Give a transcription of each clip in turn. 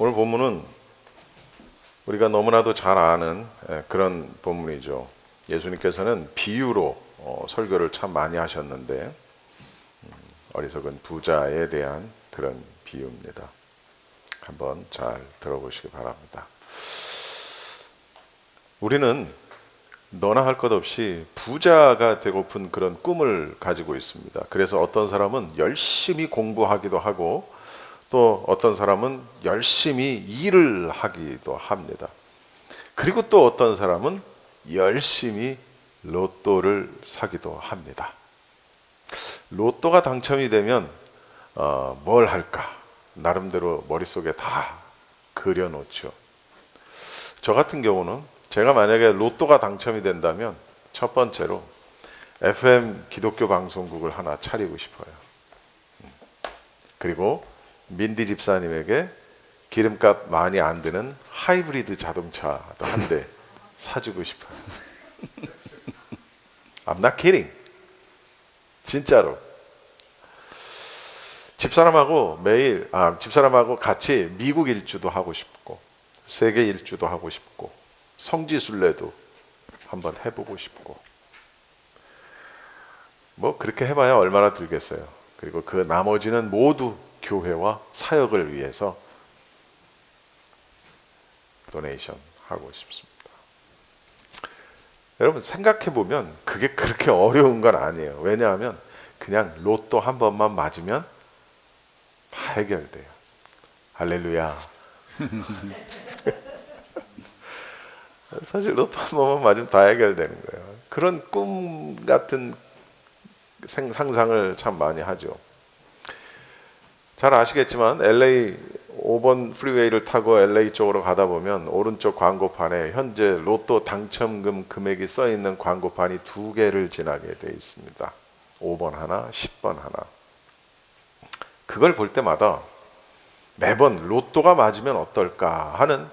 오늘 본문은 우리가 너무나도 잘 아는 예, 그런 본문이죠. 예수님께서는 비유로 어, 설교를 참 많이 하셨는데 음, 어리석은 부자에 대한 그런 비유입니다. 한번 잘 들어보시기 바랍니다. 우리는 너나 할 것 없이 부자가 되고픈 그런 꿈을 가지고 있습니다. 그래서 어떤 사람은 열심히 공부하기도 하고 또 어떤 사람은 열심히 일을 하기도 합니다. 그리고 또 어떤 사람은 열심히 로또를 사기도 합니다. 로또가 당첨이 되면 어, 뭘 할까? 나름대로 머릿속에 다 그려놓죠. 저 같은 경우는 제가 만약에 로또가 당첨이 된다면 첫 번째로 FM 기독교 방송국을 하나 차리고 싶어요. 음. 그리고 민디 집사님에게 기름값 많이 안 드는 하이브리드 자동차도 한대 사주고 싶어요. I'm not kidding. 진짜로. 집사람하고 매일 아 집사람하고 같이 미국 일주도 하고 싶고 세계 일주도 하고 싶고 성지순례도 한번 해보고 싶고 뭐 그렇게 해봐야 얼마나 들겠어요. 그리고 그 나머지는 모두 교회와 사역을 위해서 도네이션 하고 싶습니다. 여러분 생각해 보면 그게 그렇게 어려운 건 아니에요. 왜냐하면 그냥 로또 한 번만 맞으면 다 해결돼요. 할렐루야. 사실 로또 한 번만 맞으면 다 해결되는 거예요. 그런 꿈 같은 생- 상상을 참 많이 하죠. 잘 아시겠지만 LA 5번 프리웨이를 타고 LA 쪽으로 가다 보면 오른쪽 광고판에 현재 로또 당첨금 금액이 써 있는 광고판이 두 개를 지나게 돼 있습니다. 5번 하나, 10번 하나. 그걸 볼 때마다 매번 로또가 맞으면 어떨까 하는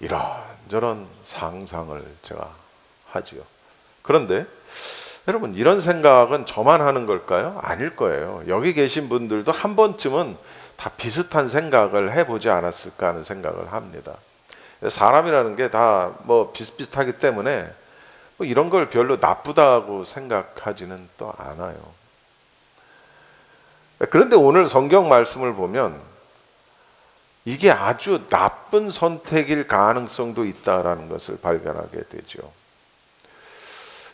이런저런 상상을 제가 하지요. 그런데 여러분 이런 생각은 저만 하는 걸까요? 아닐 거예요. 여기 계신 분들도 한 번쯤은 다 비슷한 생각을 해보지 않았을까 하는 생각을 합니다. 사람이라는 게 다 뭐 비슷비슷하기 때문에 뭐 이런 걸 별로 나쁘다고 생각하지는 또 않아요. 그런데 오늘 성경 말씀을 보면 이게 아주 나쁜 선택일 가능성도 있다라는 것을 발견하게 되죠.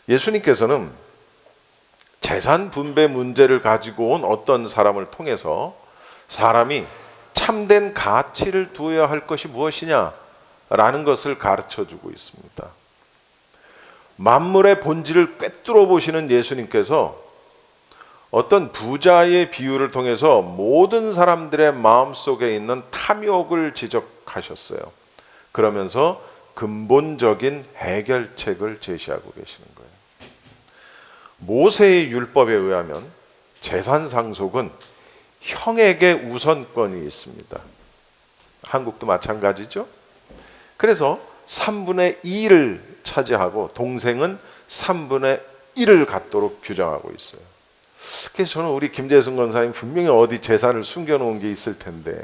예수님께서는 재산 분배 문제를 가지고 온 어떤 사람을 통해서 사람이 참된 가치를 두어야 할 것이 무엇이냐라는 것을 가르쳐 주고 있습니다. 만물의 본질을 꿰뚫어 보시는 예수님께서 어떤 부자의 비유를 통해서 모든 사람들의 마음 속에 있는 탐욕을 지적하셨어요. 그러면서 근본적인 해결책을 제시하고 계시는 거예요. 모세의 율법에 의하면 재산 상속은 형에게 우선권이 있습니다. 한국도 마찬가지죠. 그래서 3분의 2를 차지하고 동생은 3분의 1을 갖도록 규정하고 있어요. 그래서 저는 우리 김재승 권사님 분명히 어디 재산을 숨겨놓은 게 있을 텐데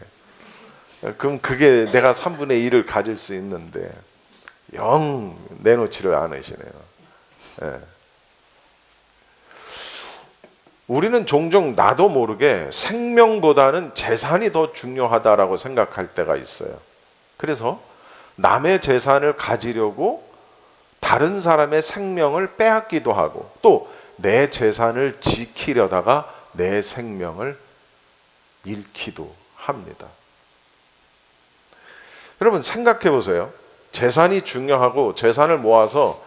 그럼 그게 내가 3분의 1을 가질 수 있는데 영 내놓지를 않으시네요. 예. 우리는 종종 나도 모르게 생명보다는 재산이 더 중요하다라고 생각할 때가 있어요. 그래서 남의 재산을 가지려고 다른 사람의 생명을 빼앗기도 하고 또 내 재산을 지키려다가 내 생명을 잃기도 합니다. 여러분 생각해 보세요. 재산이 중요하고 재산을 모아서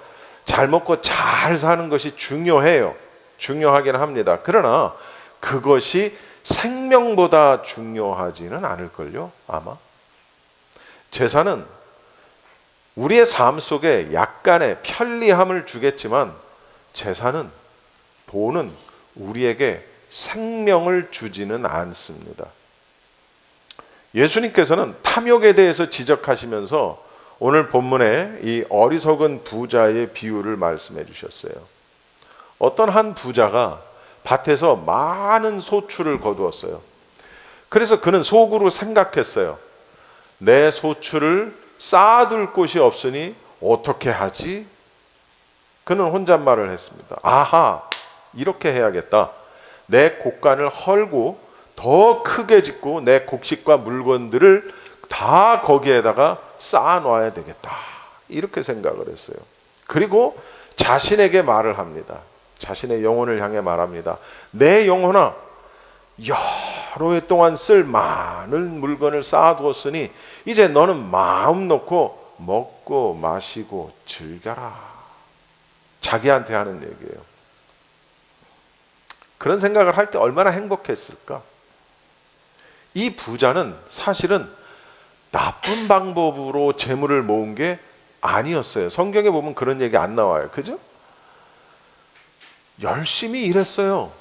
잘 먹고 잘 사는 것이 중요해요. 중요하긴 합니다. 그러나 그것이 생명보다 중요하지는 않을걸요, 아마. 재산은 우리의 삶 속에 약간의 편리함을 주겠지만 재산은 돈은 우리에게 생명을 주지는 않습니다. 예수님께서는 탐욕에 대해서 지적하시면서 오늘 본문에 이 어리석은 부자의 비유를 말씀해 주셨어요. 어떤 한 부자가 밭에서 많은 소출을 거두었어요. 그래서 그는 속으로 생각했어요. 내 소출을 쌓아둘 곳이 없으니 어떻게 하지? 그는 혼잣말을 했습니다. 아하, 이렇게 해야겠다. 내 곡간을 헐고 더 크게 짓고 내 곡식과 물건들을 다 거기에다가 쌓아놔야 되겠다. 이렇게 생각을 했어요. 그리고 자신에게 말을 합니다. 자신의 영혼을 향해 말합니다. 내 영혼아, 여러 해 동안 쓸 많은 물건을 쌓아두었으니 이제 너는 마음 놓고 먹고 마시고 즐겨라. 자기한테 하는 얘기예요. 그런 생각을 할 때 얼마나 행복했을까? 이 부자는 사실은 나쁜 방법으로 재물을 모은 게 아니었어요. 성경에 보면 그런 얘기 안 나와요. 그죠? 열심히 일했어요.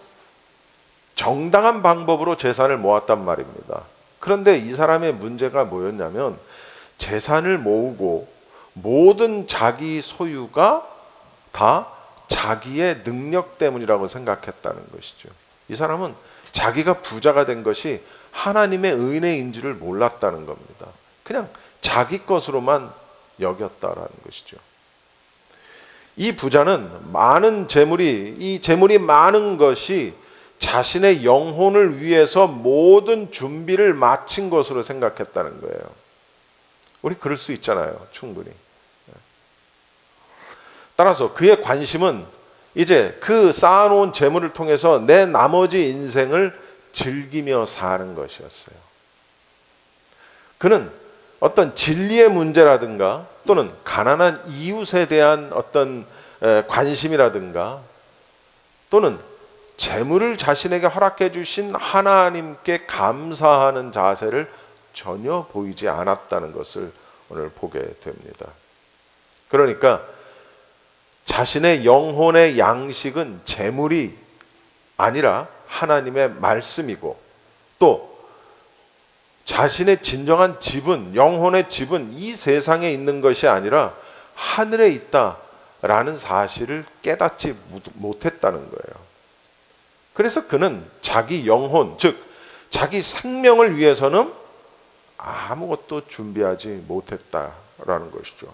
정당한 방법으로 재산을 모았단 말입니다. 그런데 이 사람의 문제가 뭐였냐면 재산을 모으고 모든 자기 소유가 다 자기의 능력 때문이라고 생각했다는 것이죠. 이 사람은 자기가 부자가 된 것이 하나님의 은혜인 줄을 몰랐다는 겁니다. 그냥 자기 것으로만 여겼다라는 것이죠. 이 부자는 많은 재물이 이 재물이 많은 것이 자신의 영혼을 위해서 모든 준비를 마친 것으로 생각했다는 거예요. 우리 그럴 수 있잖아요. 충분히. 따라서 그의 관심은 이제 그 쌓아놓은 재물을 통해서 내 나머지 인생을 즐기며 사는 것이었어요. 그는 어떤 진리의 문제라든가 또는 가난한 이웃에 대한 어떤 관심이라든가 또는 재물을 자신에게 허락해 주신 하나님께 감사하는 자세를 전혀 보이지 않았다는 것을 오늘 보게 됩니다. 그러니까 자신의 영혼의 양식은 재물이 아니라 하나님의 말씀이고 또 자신의 진정한 집은 영혼의 집은 이 세상에 있는 것이 아니라 하늘에 있다라는 사실을 깨닫지 못했다는 거예요. 그래서 그는 자기 영혼, 즉 자기 생명을 위해서는 아무것도 준비하지 못했다라는 것이죠.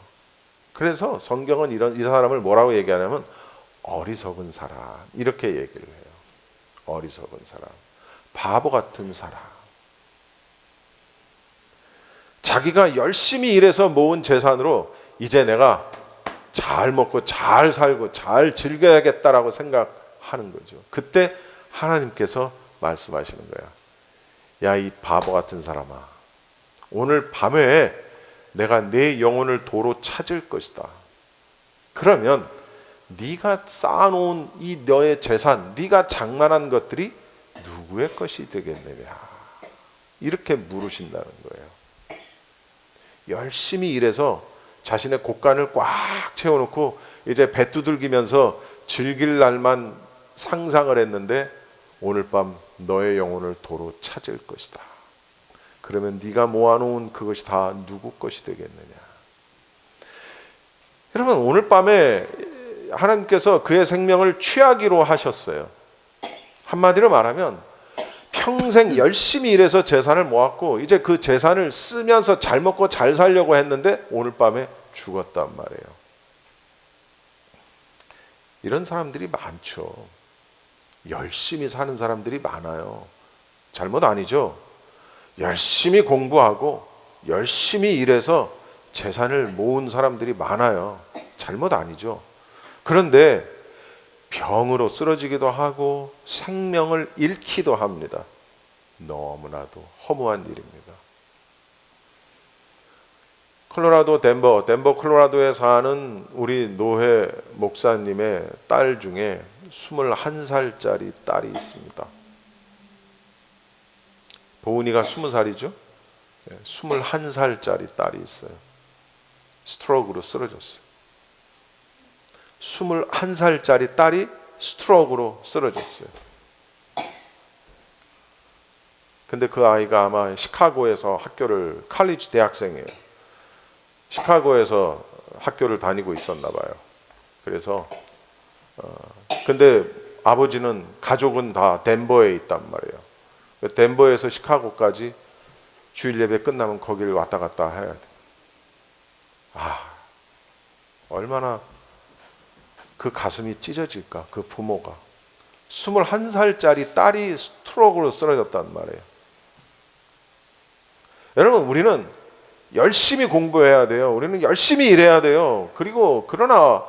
그래서 성경은 이런 이 사람을 뭐라고 얘기하냐면 어리석은 사람 이렇게 얘기를 해요. 어리석은 사람, 바보 같은 사람. 자기가 열심히 일해서 모은 재산으로 이제 내가 잘 먹고 잘 살고 잘 즐겨야겠다라고 생각하는 거죠. 그때 하나님께서 말씀하시는 거야. 야, 이 바보 같은 사람아. 오늘 밤에 내가 내 영혼을 도로 찾을 것이다. 그러면 네가 쌓아놓은 이 너의 재산, 네가 장만한 것들이 누구의 것이 되겠느냐? 이렇게 물으신다는 거예요. 열심히 일해서 자신의 곳간을 꽉 채워놓고 이제 배 두들기면서 즐길 날만 상상을 했는데 오늘 밤 너의 영혼을 도로 찾을 것이다. 그러면 네가 모아놓은 그것이 다 누구 것이 되겠느냐? 여러분 오늘 밤에 하나님께서 그의 생명을 취하기로 하셨어요. 한마디로 말하면 평생 열심히 일해서 재산을 모았고 이제 그 재산을 쓰면서 잘 먹고 잘 살려고 했는데 오늘 밤에 죽었단 말이에요. 이런 사람들이 많죠. 열심히 사는 사람들이 많아요. 잘못 아니죠? 열심히 공부하고 열심히 일해서 재산을 모은 사람들이 많아요. 잘못 아니죠? 그런데 병으로 쓰러지기도 하고 생명을 잃기도 합니다. 너무나도 허무한 일입니다. 콜로라도 덴버, 덴버 콜로라도에 사는 우리 노회 목사님의 딸 중에 21살짜리 딸이 있습니다. 보은이가 20살이죠? 21살짜리 딸이 있어요. 스트로크로 쓰러졌어요. 21살짜리 딸이 스트로크로 쓰러졌어요. 근데 그 아이가 아마 시카고에서 학교를 칼리지 대학생이에요. 시카고에서 학교를 다니고 있었나 봐요. 그래서 어, 근데 아버지는 가족은 다 덴버에 있단 말이에요. 덴버에서 시카고까지 주일 예배 끝나면 거기를 왔다 갔다 해야 돼. 아, 얼마나 그 가슴이 찢어질까, 그 부모가. 21살짜리 딸이 스트로크로 쓰러졌단 말이에요. 여러분, 우리는 열심히 공부해야 돼요. 우리는 열심히 일해야 돼요. 그리고, 그러나,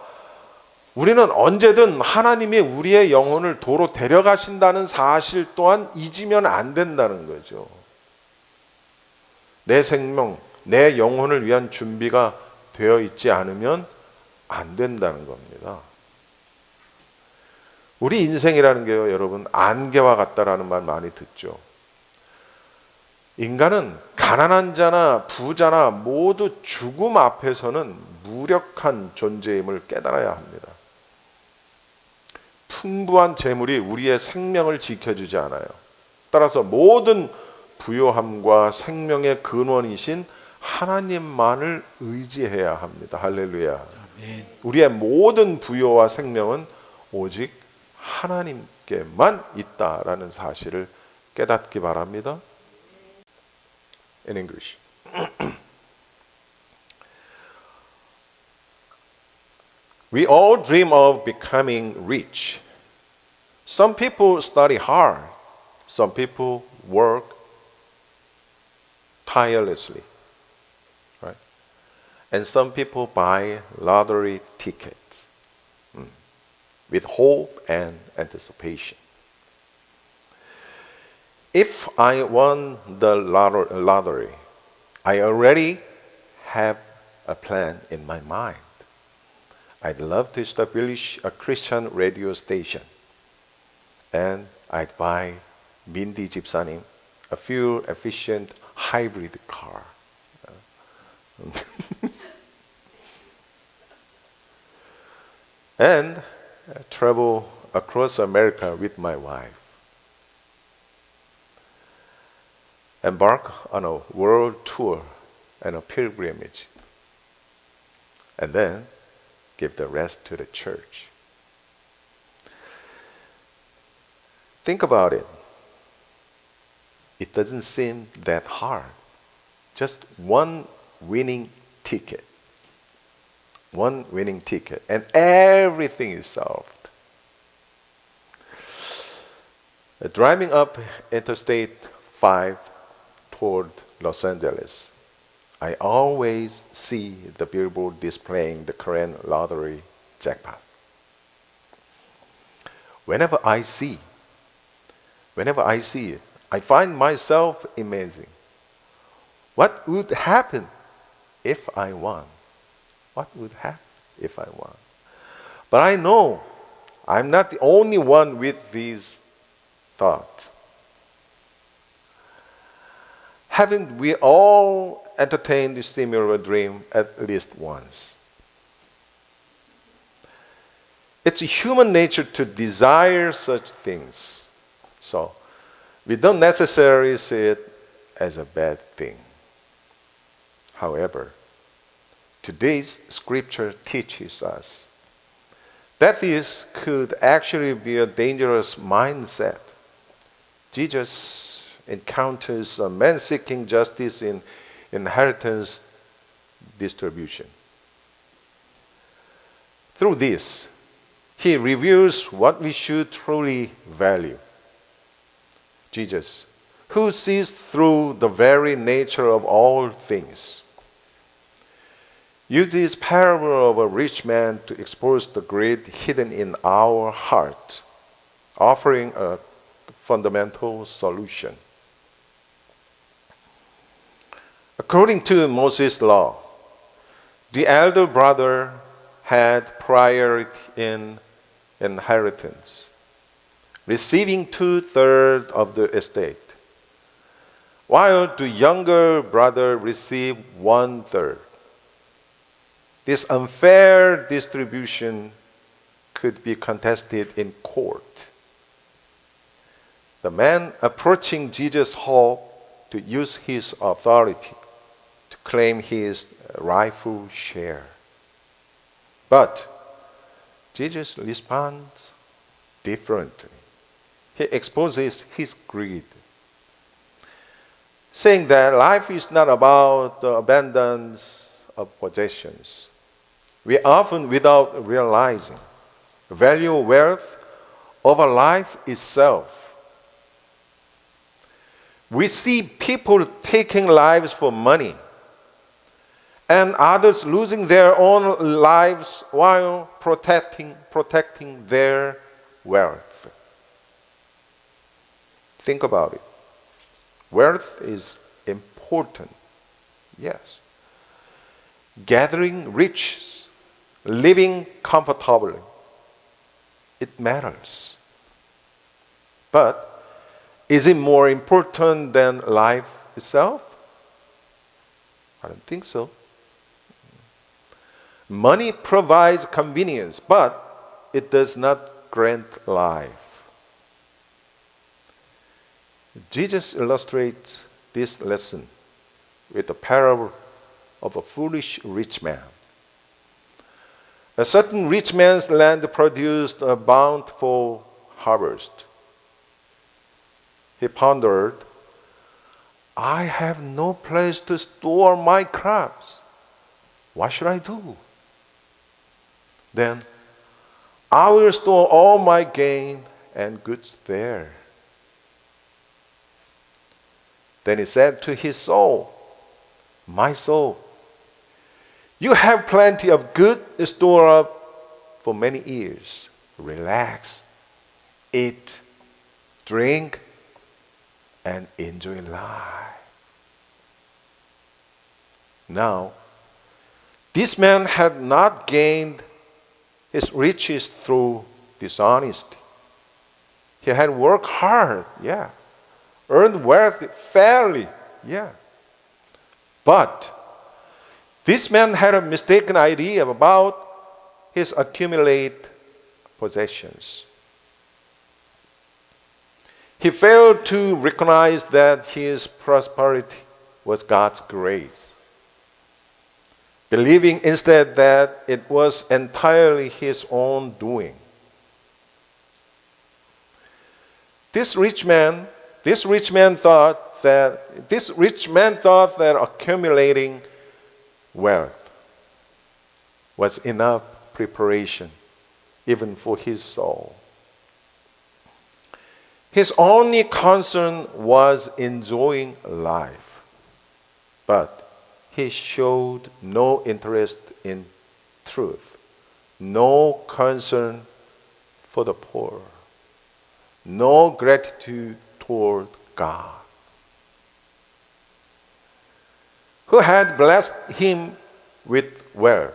우리는 언제든 하나님이 우리의 영혼을 도로 데려가신다는 사실 또한 잊으면 안 된다는 거죠. 내 생명, 내 영혼을 위한 준비가 되어 있지 않으면 안 된다는 겁니다. 우리 인생이라는 게요, 여러분, 안개와 같다라는 말 많이 듣죠. 인간은 가난한 자나 부자나 모두 죽음 앞에서는 무력한 존재임을 깨달아야 합니다. 풍부한 재물이 우리의 생명을 지켜주지 않아요. 따라서 모든 부요함과 생명의 근원이신 하나님만을 의지해야 합니다. 할렐루야. 우리의 모든 부요와 생명은 오직 하나님께만 있다라는 사실을 깨닫기 바랍니다. In English. We all dream of becoming rich. Some people study hard. Some people work tirelessly. Right? And some people buy lottery tickets mm, with hope and anticipation. If I won the lottery, I already have a plan in my mind. I'd love to establish a Christian radio station. And I'd buy Mindy Jipsanim a fuel efficient hybrid car. and uh, travel across America with my wife. Embark on a world tour and a pilgrimage. And then give the rest to the church. Think about it. It doesn't seem that hard. Just one winning ticket. One winning ticket, and everything is solved. Driving up Interstate 5 toward Los Angeles, I always see the billboard displaying the current lottery jackpot. Whenever I see, whenever I see it, I find myself amazing. What would happen if I won? What would happen if I won? But I know I'm not the only one with these thoughts. Haven't we all entertained this similar dream at least once? It's human nature to desire such things. So, we don't necessarily see it as a bad thing. However, today's scripture teaches us that this could actually be a dangerous mindset. Jesus encounters a man seeking justice in inheritance distribution. Through this, he reveals what we should truly value. Jesus, who sees through the very nature of all things, uses parable of a rich man to expose the greed hidden in our heart, offering a fundamental solution. According to Moses' law, the elder brother had priority in inheritance, receiving two thirds of the estate, while the younger brother received one third. This unfair distribution could be contested in court. The man approaching Jesus hoped to use his authority to claim his rightful share. But Jesus responds differently. He exposes his greed. saying that life is not about the abundance of possessions. We often, without realizing, value wealth over life itself. We see people taking lives for money and others losing their own lives while protecting, protecting their wealth. Think about it. Wealth is important, yes. Gathering riches, living comfortably, it matters. But is it more important than life itself? I don't think so. Money provides convenience, but it does not grant life. Jesus illustrates this lesson with the parable of a foolish rich man. A certain rich man's land produced a bountiful harvest. He pondered, I have no place to store my crops. What should I do? Then I will store all my gain and goods there. Then he said to his soul, My soul, you have plenty of good stored up for many years. Relax, eat, drink, and enjoy life. Now, this man had not gained his riches through dishonesty. He had worked hard, yeah, earned wealth fairly, yeah. But this man had a mistaken idea about his accumulated possessions. He failed to recognize that his prosperity was God's grace, believing instead that it was entirely his own doing. This rich man, this rich man thought that this rich man thought that accumulating wealth was enough preparation even for his soul. His only concern was enjoying life, but he showed no interest in truth, no concern for the poor, no gratitude toward God, who had blessed him with wealth.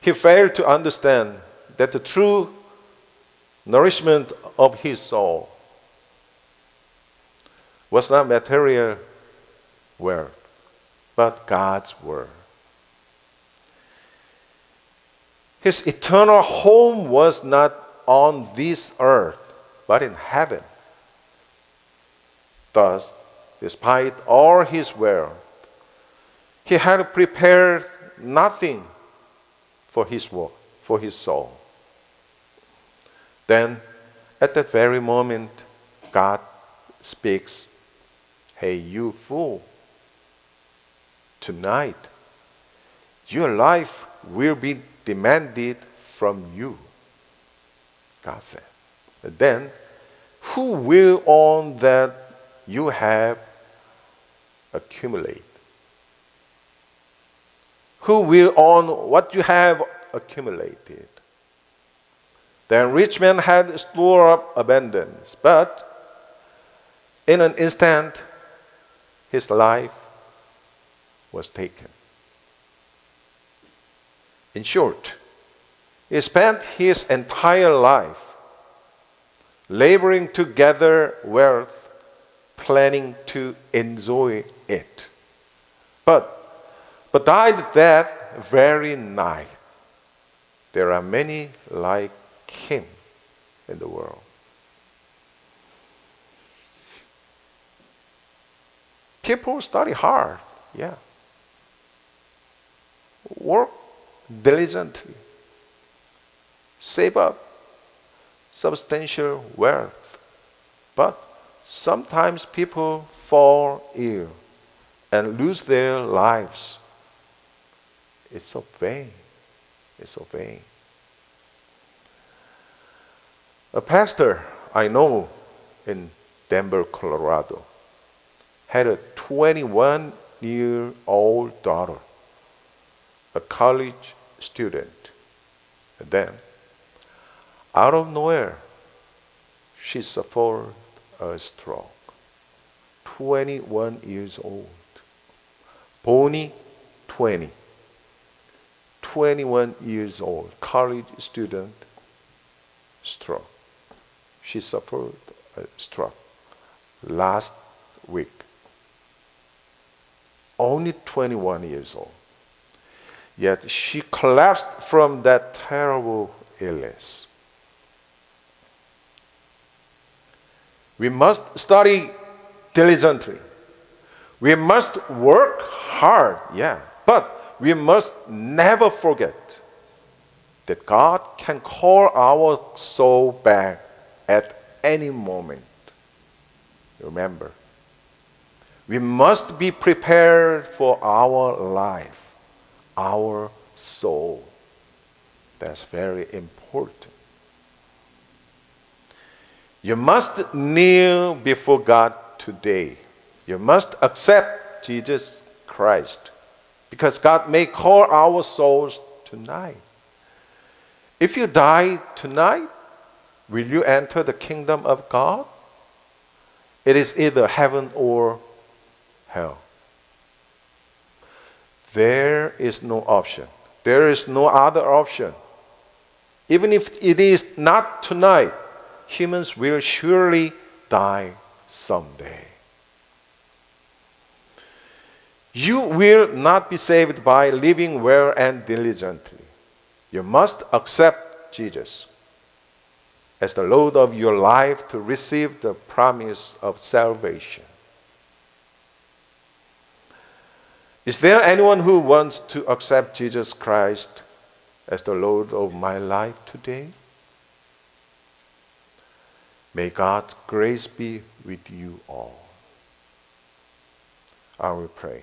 He failed to understand that the true nourishment of his soul was not material wealth, but God's word. His eternal home was not on this earth, but in heaven. Thus, despite all his wealth, he had prepared nothing for his work, for his soul. Then, at that very moment, God speaks, Hey, you fool, tonight your life will be demanded from you. God said. Then, who will own that you have accumulated? Who will own what you have accumulated? The rich man had stored up abundance, but in an instant, his life was taken. In short, he spent his entire life laboring to gather wealth, planning to enjoy it. But, but died that very night. There are many like him in the world. People study hard, yeah. Work diligently. Save up substantial wealth. But sometimes people fall ill and lose their lives. It's so vain. It's so vain. A pastor I know in Denver, Colorado, had a 21 year old daughter, a college student. And then, out of nowhere, she suffered a stroke. 21 years old. Bonnie, 20. 21 years old, college student, stroke. She suffered a stroke last week. Only 21 years old. Yet she collapsed from that terrible illness. We must study diligently. We must work hard, yeah, but we must never forget that God can call our soul back at any moment. Remember, we must be prepared for our life, our soul. That's very important. You must kneel before God today. You must accept Jesus Christ because God may call our souls tonight. If you die tonight, will you enter the kingdom of God? It is either heaven or hell. There is no option. There is no other option. Even if it is not tonight, humans will surely die someday. You will not be saved by living well and diligently. You must accept Jesus as the Lord of your life to receive the promise of salvation. Is there anyone who wants to accept Jesus Christ as the Lord of my life today? May God's grace be with you all. I will pray.